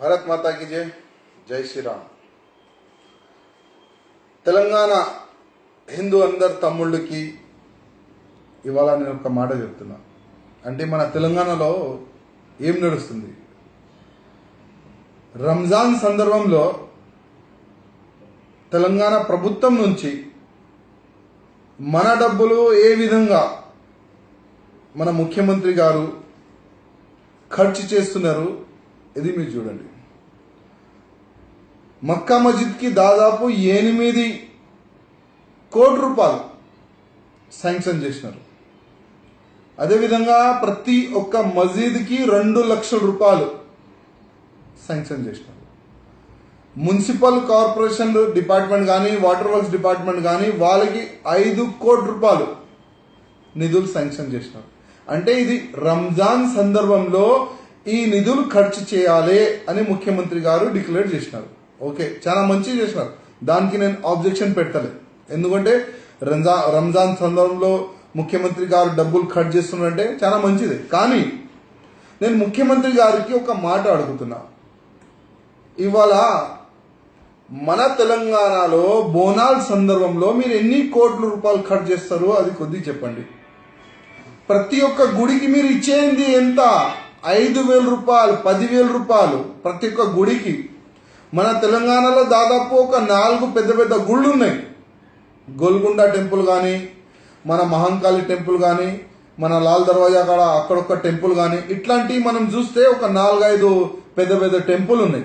భారత్ మాతాకి జై. జై శ్రీరామ్. తెలంగాణ హిందూ అందరు తమ్ముళ్ళకి ఇవాళ నేను ఒక మాట చెప్తున్నా. అంటే మన తెలంగాణలో ఏం నడుస్తుంది? రంజాన్ సందర్భంలో తెలంగాణ ప్రభుత్వం నుంచి మన డబ్బులు ఏ విధంగా మన ముఖ్యమంత్రి గారు ఖర్చు చేస్తున్నారు? ఇది మీరు చూడండి. మక్కా మస్జిద్కి దాదాపు ఎనిమిది కోటి రూపాయలు శాంక్షన్ చేసినారు. అదేవిధంగా ప్రతి ఒక్క మసీద్కి రెండు లక్షల రూపాయలు శాంక్షన్ చేసినారు. మున్సిపల్ కార్పొరేషన్ డిపార్ట్మెంట్ కానీ వాటర్ వర్క్స్ డిపార్ట్మెంట్ కానీ వాళ్ళకి ఐదు కోటి రూపాయలు నిధులు శాంక్షన్ చేసినారు. అంటే ఇది రంజాన్ సందర్భంలో ఈ నిధులు ఖర్చు చేయాలి అని ముఖ్యమంత్రి గారు డిక్లేర్ చేసినారు. ఓకే చాలా మంచి చేసినారు. దానికి నేను ఆబ్జెక్షన్ పెట్టలే. ఎందుకంటే రంజా రంజాన్ సందర్భంలో ముఖ్యమంత్రి గారు డబ్బులు ఖర్చు చేస్తున్నారంటే చాలా మంచిది. కానీ నేను ముఖ్యమంత్రి గారికి ఒక మాట అడుగుతున్నా. ఇవాళ మన తెలంగాణలో బోనాల్ సందర్భంలో మీరు ఎన్ని కోట్ల రూపాయలు ఖర్చు చేస్తారో అది కొద్దిగా చెప్పండి. ప్రతి ఒక్క గుడికి మీరు ఇచ్చేది ఎంత? ఐదు వేల రూపాయలు పదివేల రూపాయలు ప్రతి ఒక్క గుడికి. మన తెలంగాణలో దాదాపు ఒక నాలుగు పెద్ద పెద్ద గుళ్ళు ఉన్నాయి గోల్గుండ టెంపుల్ కానీ మన మహంకాళి టెంపుల్ కానీ మన లాల్ దర్వాజా కాడ అక్కడొక్క టెంపుల్ కానీ ఇట్లాంటివి మనం చూస్తే ఒక నాలుగైదు పెద్ద పెద్ద టెంపుల్ ఉన్నాయి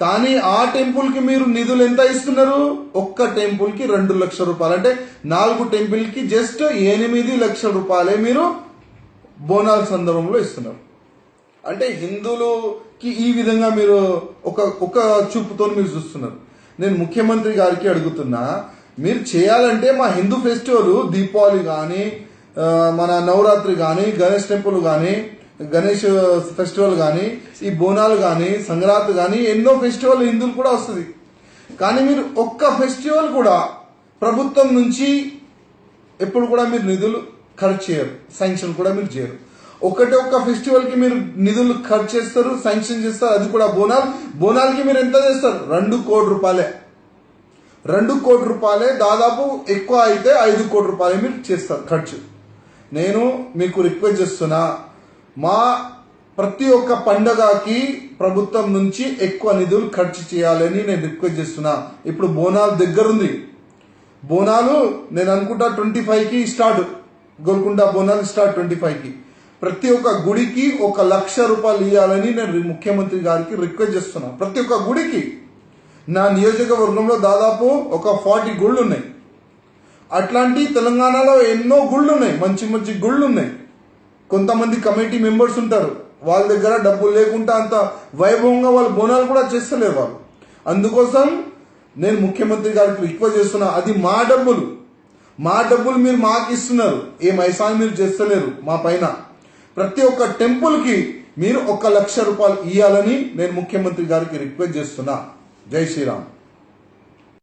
కానీ ఆ టెంపుల్కి మీరు నిధులు ఎంత ఇస్తున్నారు? ఒక్క టెంపుల్కి రెండు లక్షల రూపాయలు. అంటే నాలుగు టెంపుల్కి జస్ట్ ఎనిమిది లక్షల రూపాయలే మీరు బోనాల సందర్భంలో ఇస్తున్నారు. అంటే హిందువులకి ఈ విధంగా మీరు ఒక ఒక చూపుతో మీరు చూస్తున్నారు. నేను ముఖ్యమంత్రి గారికి అడుగుతున్నా మీరు చేయాలంటే మా హిందూ ఫెస్టివల్ దీపావళి కానీ మన నవరాత్రి కానీ గణేష్ టెంపుల్ కానీ గణేష్ ఫెస్టివల్ కానీ ఈ బోనాలు కానీ సంక్రాంతి కానీ ఎన్నో ఫెస్టివల్ హిందువులు కూడా వస్తుంది. కానీ మీరు ఒక్క ఫెస్టివల్ కూడా ప్రభుత్వం నుంచి ఎప్పుడు కూడా మీరు నిధులు ఖర్చు చేయరు శాంక్షన్ కూడా మీరు చేయరు. ఒకటే ఒక్క ఫెస్టివల్కి మీరు నిధులు ఖర్చు చేస్తారు శాంక్షన్ చేస్తారు అది కూడా బోనాల్. బోనాలకి మీరు ఎంత చేస్తారు? రెండు కోటి రూపాయలే. రెండు కోటి రూపాయలే దాదాపు ఎక్కువ అయితే ఐదు కోటి రూపాయలే మీరు చేస్తారు ఖర్చు. నేను మీకు రిక్వెస్ట్ చేస్తున్నా మా ప్రతి ఒక్క పండగకి ప్రభుత్వం నుంచి ఎక్కువ నిధులు ఖర్చు చేయాలని నేను రిక్వెస్ట్ చేస్తున్నా. ఇప్పుడు బోనాలు దగ్గరుంది బోనాలు నేను అనుకుంటా ట్వంటీ ఫైవ్కి start Golconda Bonalu start twenty ఫైవ్కి ప్రతి ఒక్క గుడికి ఒక లక్ష రూపాయలు ఇవ్వాలని నేను ముఖ్యమంత్రి గారికి రిక్వెస్ట్ చేస్తున్నాను ప్రతి ఒక్క గుడికి. నా నియోజకవర్గంలో దాదాపు ఒక ఫార్టీ గుళ్ళు ఉన్నాయి అట్లాంటి తెలంగాణలో ఎన్నో గుళ్ళు ఉన్నాయి మంచి మంచి గుళ్ళు ఉన్నాయి కొంతమంది కమిటీ మెంబర్స్ ఉంటారు. వాళ్ళ దగ్గర డబ్బులు లేకుండా అంత వైభవంగా వాళ్ళు బోనాలు కూడా చేస్తలేరు వాళ్ళు. అందుకోసం నేను ముఖ్యమంత్రి గారికి రిక్వెస్ట్ చేస్తున్నా. అది మా డబ్బులు. మా డబ్బులు మీరు మాకు ఇస్తున్నారు. ఏ మైసాన్ మీరు చేస్తలేరు మా పైన. ప్రతి ఒక్క టెంపుల్కి మీరు ఒక లక్ష రూపాయలు ఇవ్వాలని నేను ముఖ్యమంత్రి గారికి రిక్వెస్ట్ చేస్తున్నా. జై శ్రీరామ్.